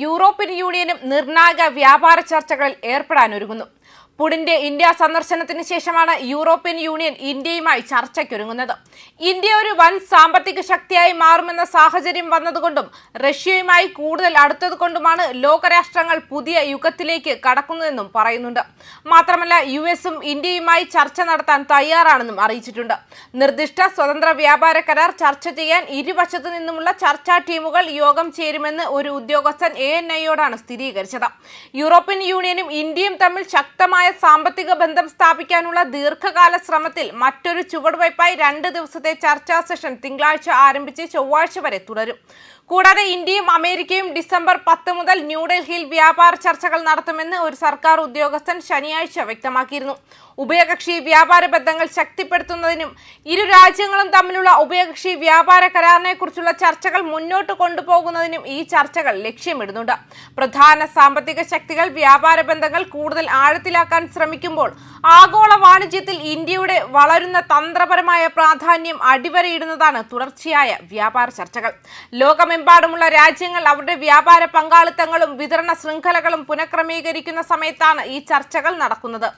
European യൂണിയനും നിർണായക വ്യാപാര ചർച്ചകളിൽ ഏർപ്പെടാനൊരുങ്ങുന്നു പുടിന്റെ ഇന്ത്യ സന്ദർശനത്തിന് ശേഷമാണ് യൂറോപ്യൻ യൂണിയൻ ഇന്ത്യയുമായി ചർച്ചയ്ക്കൊരുങ്ങുന്നത്. ഇന്ത്യ ഒരു വൻ സാമ്പത്തിക ശക്തിയായി മാറുമെന്ന സാഹചര്യം വന്നതുകൊണ്ടും റഷ്യയുമായി കൂടുതൽ അടുത്തതുകൊണ്ടുമാണ് ലോകരാഷ്ട്രങ്ങൾ പുതിയ യുഗത്തിലേക്ക് കടക്കുന്നതെന്നും പറയുന്നുണ്ട്. മാത്രമല്ല യു എസും ഇന്ത്യയുമായി ചർച്ച നടത്താൻ തയ്യാറാണെന്നും അറിയിച്ചിട്ടുണ്ട്. നിർദ്ദിഷ്ട സ്വതന്ത്ര വ്യാപാര കരാർ ചർച്ച ചെയ്യാൻ ഇരുവശത്തു നിന്നുമുള്ള ചർച്ചാ ടീമുകൾ യോഗം ചേരുമെന്ന് ഒരു ഉദ്യോഗസ്ഥൻ എ എൻ ഐയോടാണ് സ്ഥിരീകരിച്ചത്. യൂറോപ്യൻ യൂണിയനും ഇന്ത്യയും തമ്മിൽ ശക്തമായ സാമ്പത്തിക ബന്ധം സ്ഥാപിക്കാനുള്ള ദീർഘകാല ശ്രമത്തിൽ മറ്റൊരു ചുവടുവയ്പായി രണ്ട് ദിവസത്തെ ചർച്ചാ സെഷൻ തിങ്കളാഴ്ച ആരംഭിച്ച് ചൊവ്വാഴ്ച വരെ തുടരും. കൂടാതെ ഇന്ത്യയും അമേരിക്കയും ഡിസംബർ പത്ത് മുതൽ ന്യൂഡൽഹിയിൽ വ്യാപാര ചർച്ചകൾ നടത്തുമെന്ന് ഒരു സർക്കാർ ഉദ്യോഗസ്ഥൻ ശനിയാഴ്ച വ്യക്തമാക്കിയിരുന്നു. ഉഭയകക്ഷി വ്യാപാര ബന്ധങ്ങൾ ശക്തിപ്പെടുത്തുന്നതിനും ഇരു രാജ്യങ്ങളും തമ്മിലുള്ള ഉഭയകക്ഷി വ്യാപാര കരാറിനെക്കുറിച്ചുള്ള ചർച്ചകൾ മുന്നോട്ട് കൊണ്ടുപോകുന്നതിനും ഈ ചർച്ചകൾ ലക്ഷ്യമിടുന്നുണ്ട്. പ്രധാന സാമ്പത്തിക ശക്തികൾ വ്യാപാര ബന്ധങ്ങൾ കൂടുതൽ ആഴത്തിലാക്കാൻ ശ്രമിക്കുമ്പോൾ ആഗോള വാണിജ്യത്തിൽ ഇന്ത്യയുടെ വളരുന്ന തന്ത്രപരമായ പ്രാധാന്യം അടിവരയിടുന്നതാണ് തുടർച്ചയായ വ്യാപാര ചർച്ചകൾ. ലോകമെമ്പാടുമുള്ള രാജ്യങ്ങൾ അവരുടെ വ്യാപാര പങ്കാളിത്തങ്ങളും വിതരണ ശൃംഖലകളും പുനഃക്രമീകരിക്കുന്ന സമയത്താണ് ഈ ചർച്ചകൾ നടക്കുന്നത്.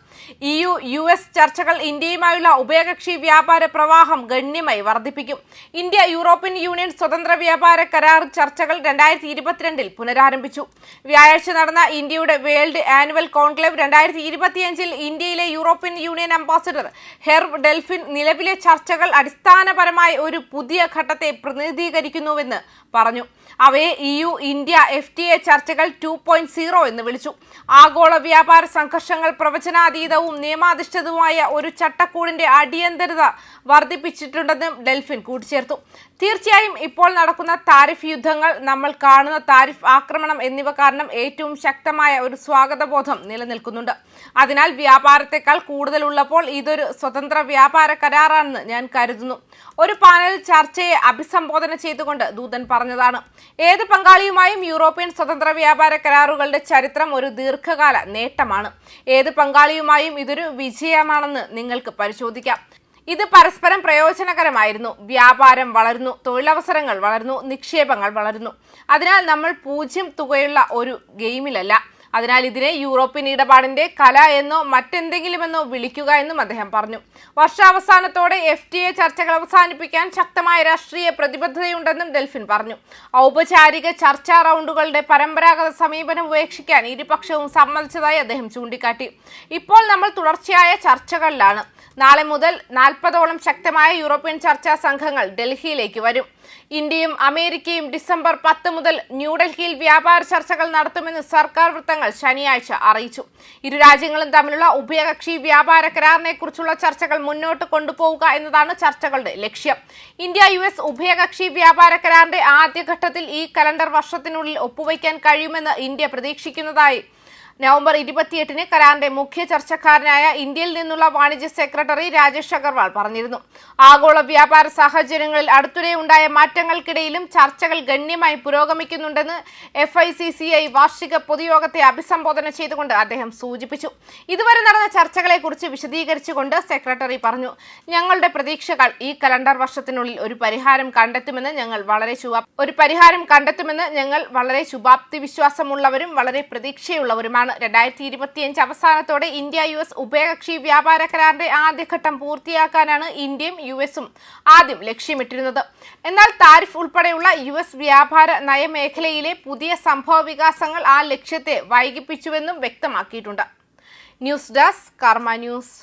ഇ യു യു എസ് ചർച്ചകൾ ഇന്ത്യയുമായുള്ള ഉഭയകക്ഷി വ്യാപാര പ്രവാഹം ഗണ്യമായി വർദ്ധിപ്പിക്കും. ഇന്ത്യ യൂറോപ്യൻ യൂണിയൻ സ്വതന്ത്ര വ്യാപാര കരാർ ചർച്ചകൾ രണ്ടായിരത്തി ഇരുപത്തിരണ്ടിൽ പുനരാരംഭിച്ചു. വ്യാഴാഴ്ച നടന്ന ഇന്ത്യയുടെ വേൾഡ് ആനുവൽ കോൺക്ലേവ് രണ്ടായിരത്തി ഇരുപത്തിയഞ്ചിൽ ഇന്ത്യയിലെ European union ambassador Herve Delphin നിലവിലെ ചർച്ചകൾ അടിസ്ഥാനപരമായി ഒരു പുതിയ ഘട്ടത്തെ പ്രതിനിധീകരിക്കുന്നുവെന്ന് പറഞ്ഞു. അവയെ E U India F T A ചർച്ചകൾ ടു പോയിന്റ് സീറോ എന്ന് വിളിച്ചു. ആഗോള വ്യാപാര സംഘർഷങ്ങൾ പ്രവചനാതീതവും നിയമാധിഷ്ഠിതവുമായ ഒരു ചട്ടക്കൂടിന്റെ അടിയന്തരത വർദ്ധിപ്പിച്ചിട്ടുണ്ടെന്നും ഡെൽഫിൻ കൂട്ടിച്ചേർത്തു. തീർച്ചയായും ഇപ്പോൾ നടക്കുന്ന താരിഫ് യുദ്ധങ്ങൾ നമ്മൾ കാണുന്ന താരിഫ് ആക്രമണം എന്നിവ കാരണം ഏറ്റവും ശക്തമായ ഒരു സ്വാഗതബോധം നിലനിൽക്കുന്നുണ്ട്. അതിനാൽ വ്യാപാരത്തെക്കാൾ കൂടുതൽ ഉള്ളപ്പോൾ ഇതൊരു സ്വതന്ത്ര വ്യാപാര കരാറാണെന്ന് ഞാൻ കരുതുന്നു. ഒരു പാനൽ ചർച്ചയെ അഭിസംബോധന ചെയ്തുകൊണ്ട് ദൂതൻ പറഞ്ഞതാണ് ഏത് പങ്കാളിയുമായും യൂറോപ്യൻ സ്വതന്ത്ര വ്യാപാര കരാറുകളുടെ ചരിത്രം ഒരു ദീർഘകാല നേട്ടമാണ്. ഏത് പങ്കാളിയുമായും ഇതൊരു വിജയമാണെന്ന് നിങ്ങൾക്ക് പരിശോധിക്കാം. ഇത് പരസ്പരം പ്രയോജനകരമായിരുന്നു. വ്യാപാരം വളർന്നു തൊഴിലവസരങ്ങൾ വളർന്നു നിക്ഷേപങ്ങൾ വളർന്നു അതിനാൽ നമ്മൾ പൂജ്യം തുകയുള്ള ഒരു ഗെയിമിലല്ല അതിനാൽ ഇതിനെ യൂറോപ്യൻ ഇടപാടിന്റെ കല എന്നോ മറ്റെന്തെങ്കിലുമെന്നോ വിളിക്കുക എന്നും അദ്ദേഹം പറഞ്ഞു. വർഷാവസാനത്തോടെ എഫ് ടി എ ചർച്ചകൾ അവസാനിപ്പിക്കാൻ ശക്തമായ രാഷ്ട്രീയ പ്രതിബദ്ധതയുണ്ടെന്നും ഡെൽഫിൻ പറഞ്ഞു. ഔപചാരിക ചർച്ചാ റൗണ്ടുകളുടെ പരമ്പരാഗത സമീപനം ഉപേക്ഷിക്കാൻ ഇരുപക്ഷവും സമ്മതിച്ചതായി അദ്ദേഹം ചൂണ്ടിക്കാട്ടി. ഇപ്പോൾ നമ്മൾ തുടർച്ചയായ ചർച്ചകളിലാണ്. നാളെ മുതൽ നാൽപ്പതോളം ശക്തമായ യൂറോപ്യൻ ചർച്ചാ സംഘങ്ങൾ ഡൽഹിയിലേക്ക് വരും. ഇന്ത്യയും അമേരിക്കയും ഡിസംബർ പത്ത് മുതൽ ന്യൂഡൽഹിയിൽ വ്യാപാര ചർച്ചകൾ നടത്തുമെന്ന് സർക്കാർ വൃത്തങ്ങൾ ശനിയാഴ്ച അറിയിച്ചു. ഇരു രാജ്യങ്ങളും തമ്മിലുള്ള ഉഭയകക്ഷി വ്യാപാര കരാറിനെ കുറിച്ചുള്ള ചർച്ചകൾ മുന്നോട്ട് കൊണ്ടുപോവുക എന്നതാണ് ചർച്ചകളുടെ ലക്ഷ്യം. ഇന്ത്യ യു എസ് ഉഭയകക്ഷി വ്യാപാര കരാറിന്റെ ആദ്യഘട്ടത്തിൽ ഈ കലണ്ടർ വർഷത്തിനുള്ളിൽ ഒപ്പുവയ്ക്കാൻ കഴിയുമെന്ന് ഇന്ത്യ പ്രതീക്ഷിക്കുന്നതായി നവംബർ ഇരുപത്തിയെട്ടിന് കരാറിന്റെ മുഖ്യ ചർച്ചക്കാരനായ ഇന്ത്യയിൽ നിന്നുള്ള വാണിജ്യ സെക്രട്ടറി രാജേഷ് അഗർവാൾ പറഞ്ഞിരുന്നു. ആഗോള വ്യാപാര സാഹചര്യങ്ങളിൽ അടുത്തിടെ ഉണ്ടായ മാറ്റങ്ങൾക്കിടയിലും ചർച്ചകൾ ഗണ്യമായി പുരോഗമിക്കുന്നുണ്ടെന്ന് F I C C I വാർഷിക പൊതുയോഗത്തെ അഭിസംബോധന ചെയ്തുകൊണ്ട് അദ്ദേഹം സൂചിപ്പിച്ചു. ഇതുവരെ നടന്ന ചർച്ചകളെക്കുറിച്ച് വിശദീകരിച്ചുകൊണ്ട് സെക്രട്ടറി പറഞ്ഞു ഞങ്ങളുടെ പ്രതീക്ഷകൾ ഈ കലണ്ടർ വർഷത്തിനുള്ളിൽ ഒരു പരിഹാരം കണ്ടെത്തുമെന്ന് ഞങ്ങൾ വളരെ ഒരു പരിഹാരം കണ്ടെത്തുമെന്ന് ഞങ്ങൾ വളരെ ശുഭാപ്തി വിശ്വാസമുള്ളവരും വളരെ പ്രതീക്ഷയുള്ളവരുമാണ്. രണ്ടായിരത്തി ഇരുപത്തിയഞ്ച് അവസാനത്തോടെ ഇന്ത്യ യു എസ് ഉഭയകക്ഷി വ്യാപാര കരാറിന്റെ ആദ്യഘട്ടം പൂർത്തിയാക്കാനാണ് ഇന്ത്യയും യു എസും ആദ്യം ലക്ഷ്യമിട്ടിരുന്നത്. എന്നാൽ താരിഫ് ഉൾപ്പെടെയുള്ള യു എസ് വ്യാപാര നയമേഖലയിലെ പുതിയ സംഭവ വികാസങ്ങൾ ആ ലക്ഷ്യത്തെ വൈകിപ്പിച്ചുവെന്നും വ്യക്തമാക്കിയിട്ടുണ്ട്. News desk Karma news.